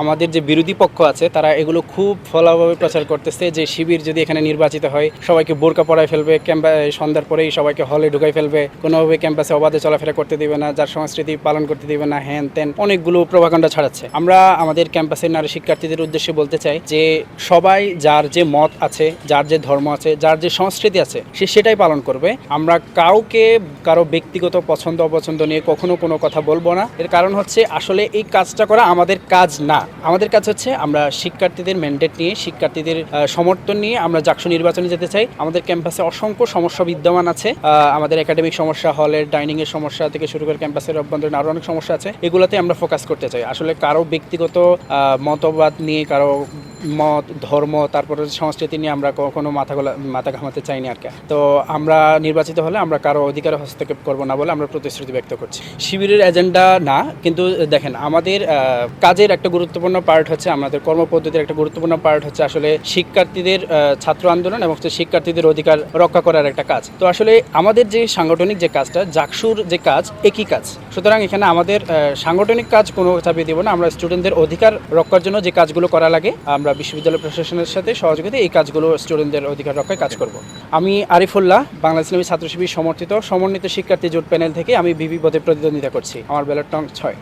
আমাদের যে বিরোধী পক্ষ আছে, তারা এগুলো খুব ফলাভাবে প্রচার করতেছে যে শিবির যদি এখানে নির্বাচিত হয়, সবাইকে বোরকা পড়ায় ফেলবে, ক্যাম্পা সন্ধ্যার পরেই সবাইকে হলে ঢুকাই ফেলবে। কোনোভাবে ক্যাম্পাসে অবাধে চলাফেরা করতে দিবে না, যার সংস্কৃতি পালন করতে দিবে না, হ্যান ত্যান, অনেকগুলো প্রভাকাণ্ডা ছাড়াচ্ছে। আমরা আমাদের ক্যাম্পাসের নারী শিক্ষার্থীদের উদ্দেশ্যে বলতে চাই যে, সবাই যার যে মত আছে, যার যে ধর্ম আছে, যার যে সংস্কৃতি আছে, সে সেটাই পালন করবে। আমরা কাউকে, কারও ব্যক্তিগত পছন্দ অপছন্দ নিয়ে কখনো কোনো কথা বলব না। এর কারণ হচ্ছে, আসলে এই কাজটা করা আমাদের কাজ না। আমাদের কাছে হচ্ছে আমরা শিক্ষার্থীদের ম্যান্ডেট নিয়ে, শিক্ষার্থীদের সমর্থন নিয়ে আমরা জাকসু নির্বাচনে যেতে চাই। আমাদের ক্যাম্পাসে অসংখ্য সমস্যা বিদ্যমান আছে। আমাদের একাডেমিক সমস্যা হলের ডাইনিং এর সমস্যা থেকে শুরু করে ক্যাম্পাসের অভ্যন্তরীণ আরও অনেক সমস্যা আছে। এগুলোতে আমরা ফোকাস করতে চাই। আসলে কারও ব্যক্তিগত মতবাদ নিয়ে, কারও মত, ধর্ম, তারপরে সংস্কৃতি নিয়ে আমরা কখনো মাথা গোলা মাথা ঘামাতে চাইনি আর কি। তো আমরা নির্বাচিত হলে আমরা কারও অধিকার হস্তক্ষেপ করব না বলে আমরা প্রতিশ্রুতি ব্যক্ত করছি। শিবিরের এজেন্ডা না, কিন্তু দেখেন, আমাদের কাজের একটা গুরুত্বপূর্ণ পার্ট হচ্ছে আমাদের কর্মপদ্ধতির একটা গুরুত্বপূর্ণ পার্ট হচ্ছে আসলে শিক্ষার্থীদের ছাত্র আন্দোলন এবং শিক্ষার্থীদের অধিকার রক্ষা করার একটা কাজ। তো আসলে আমাদের যে সাংগঠনিক যে কাজটা, জাকসুর যে কাজ, একই কাজ। সুতরাং এখানে আমাদের সাংগঠনিক কাজ কোনো চাপিয়ে দিব না। আমরা স্টুডেন্টদের অধিকার রক্ষার জন্য যে কাজগুলো করা লাগে, আমরা বিশ্ববিদ্যালয় প্রশাসনের সাথে সহযোগিতা এই কাজগুলো স্টুডেন্টদের অধিকার রক্ষায় কাজ করব। আমি আরিফুল্লাহ বাংলা ইসলামী ছাত্র শিবির সমর্থিত সমন্বিত শিক্ষার্থী জোট প্যানেল থেকে আমি বিবি পদে প্রতিদ্বন্দ্বিতা করছি। আমার ব্যালট নং ছয়।